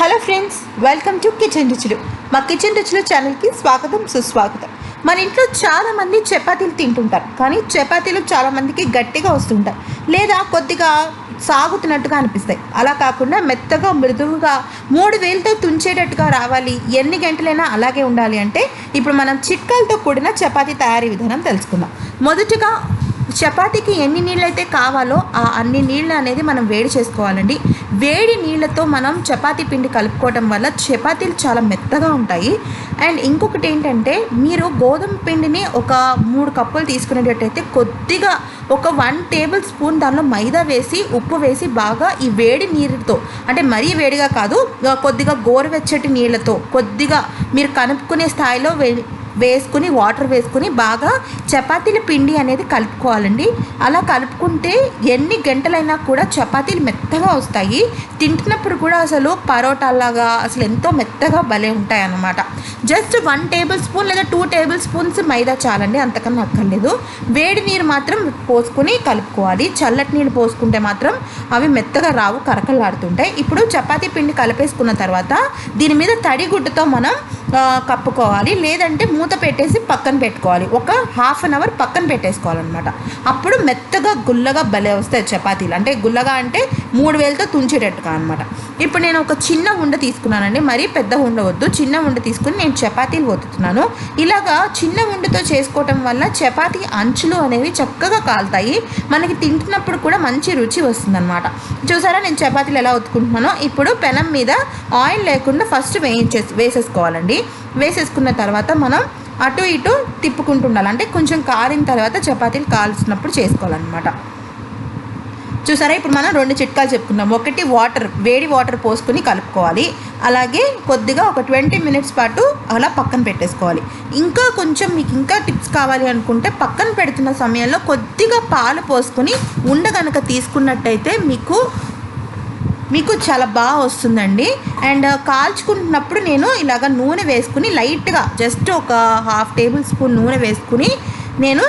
Hello friends welcome to kitchen రుచులు మా kitchen రుచులు ఛానల్కి స్వాగతం సుస్వాగతం. మన ఇంట్లో చాలామంది చపాతీలు తింటుంటారు కానీ చపాతీలు చాలామందికి గట్టిగా వస్తుంటాయి లేదా కొద్దిగా సాగుతున్నట్టుగా అనిపిస్తాయి. అలా కాకుండా మెత్తగా మృదువుగా మూడు వేలతో తుంచేటట్టుగా రావాలి ఎన్ని గంటలైనా అలాగే ఉండాలి అంటే ఇప్పుడు మనం చిట్కాలతో కూడిన చపాతీ తయారీ విధానం తెలుసుకుందాం. మొదటగా చపాతీకి ఎన్ని నీళ్ళైతే కావాలో ఆ అన్ని నీళ్ళు అనేది మనం వేడి చేసుకోవాలండి. వేడి నీళ్ళతో మనం చపాతీ పిండి కలుపుకోవడం వల్ల చపాతీలు చాలా మెత్తగా ఉంటాయి. అండ్ ఇంకొకటి ఏంటంటే మీరు గోధుమ పిండిని ఒక మూడు కప్పులు తీసుకునేటట్టయితే కొద్దిగా ఒక వన్ టేబుల్ స్పూన్ దానిలో మైదా వేసి ఉప్పు వేసి బాగా ఈ వేడి నీరుతో అంటే మరీ వేడిగా కాదు కొద్దిగా గోరువెచ్చటి నీళ్ళతో కొద్దిగా మీరు కనుక్కునే స్థాయిలో వేసుకుని వాటర్ వేసుకుని బాగా చపాతీల పిండి అనేది కలుపుకోవాలండి. అలా కలుపుకుంటే ఎన్ని గంటలైనా కూడా చపాతీలు మెత్తగా వస్తాయి. తింటున్నప్పుడు కూడా అసలు పరోటాలాగా అసలు ఎంతో మెత్తగా భలే ఉంటాయి అన్నమాట జస్ట్ వన్ టేబుల్ స్పూన్ లేదా టూ టేబుల్ స్పూన్స్ మైదా చాలండి అంతకన్నా అక్కర్లేదు. వేడి నీరు మాత్రం పోసుకుని కలుపుకోవాలి. చల్లటి నీళ్ళు పోసుకుంటే మాత్రం అవి మెత్తగా రావు కరకలాడుతుంటాయి ఇప్పుడు చపాతీ పిండి కలిపేసుకున్న తర్వాత దీని మీద తడి గుడ్డతో మనం కప్పుకోవాలి. లేదంటే మూత పెట్టేసి పక్కన పెట్టుకోవాలి. ఒక హాఫ్ అన్ అవర్ పక్కన పెట్టేసుకోవాలన్నమాట. అప్పుడు మెత్తగా గుల్లగా భలే వస్తాయి చపాతీలు. అంటే గుల్లగా అంటే మూడు వేలతో తుంచేటట్టుగా అనమాట ఇప్పుడు నేను ఒక చిన్న ఉండ తీసుకున్నానండి. మరీ పెద్ద ఉండ వద్దు. చిన్న ఉండ తీసుకుని నేను చపాతీలు ఒత్తుతున్నాను ఇలాగా చిన్న ఉండతో చేసుకోవటం వల్ల చపాతీ అంచులు అనేవి చక్కగా కాలుతాయి. మనకి తింటున్నప్పుడు కూడా మంచి రుచి వస్తుందన్నమాట. చూసారా నేను చపాతీలు ఎలా ఒత్తుకుంటున్నానో ఇప్పుడు పెనం మీద ఆయిల్ లేకుండా ఫస్ట్ వేయించేసి వేసేసుకోవాలండి. వేసేసుకున్న తర్వాత మనం అటు ఇటు తిప్పుకుంటుండాలి. అంటే కొంచెం కారిన తర్వాత చపాతీలు కాల్చినప్పుడు చేసుకోవాలన్నమాట. చూసారా? ఇప్పుడు మనం రెండు చిట్కాలు చెప్పుకున్నాం. ఒకటి వాటర్ వేడి వాటర్ పోసుకుని కలుపుకోవాలి. అలాగే కొద్దిగా ఒక ట్వంటీ మినిట్స్ పాటు అలా పక్కన పెట్టేసుకోవాలి. ఇంకా కొంచెం మీకు ఇంకా టిప్స్ కావాలి అనుకుంటే పక్కన పెడుతున్న సమయంలో కొద్దిగా పాలు పోసుకొని ఉండ కనుక తీసుకున్నట్టయితే మీకు మీకు చాలా బాగా వస్తుందండి. అండ్ కాల్చుకుంటున్నప్పుడు నేను ఇలాగ నూనె వేసుకుని లైట్గా జస్ట్ ఒక హాఫ్ టేబుల్ స్పూన్ నూనె వేసుకుని నేను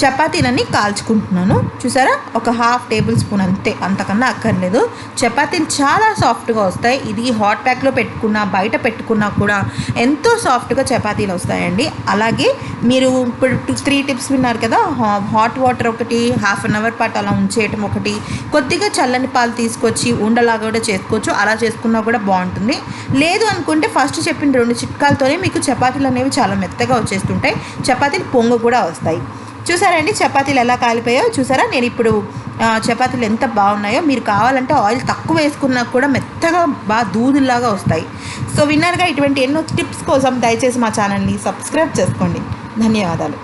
చపాతీలని కాల్చుకుంటున్నాను. చూసారా? ఒక హాఫ్ టేబుల్ స్పూన్ అంతే అంతకన్నా అక్కర్లేదు. చపాతీలు చాలా సాఫ్ట్గా వస్తాయి. ఇది హాట్ ప్యాక్లో పెట్టుకున్నా బయట పెట్టుకున్నా కూడా ఎంతో సాఫ్ట్గా చపాతీలు వస్తాయండి. అలాగే మీరు ఇప్పుడు త్రీ టిప్స్ విన్నారు కదా? హాట్ వాటర్ ఒకటి హాఫ్ అన్ అవర్ పాటు అలా ఉంచేయటం ఒకటి కొద్దిగా చల్లని పాలు తీసుకొచ్చి ఉండలాగా కూడా చేసుకోవచ్చు. అలా చేసుకున్నా కూడా బాగుంటుంది. లేదు అనుకుంటే ఫస్ట్ చెప్పిన రెండు చిట్కాలతోనే మీకు చపాతీలు అనేవి చాలా మెత్తగా వచ్చేస్తుంటాయి. చపాతీలు పొంగు కూడా వస్తాయి. చూసారండి? చపాతీలు ఎలా కాలిపోయాయో చూసారా? నేను ఇప్పుడు చపాతీలు ఎంత బాగున్నాయో మీరు కావాలంటే ఆయిల్ తక్కువ వేసుకున్నా కూడా మెత్తగా బాగా దూదుల్లాగా వస్తాయి. సో విన్నర్గా ఇటువంటి ఎన్నో టిప్స్ కోసం దయచేసి మా ఛానల్ని సబ్స్క్రైబ్ చేసుకోండి. ధన్యవాదాలు.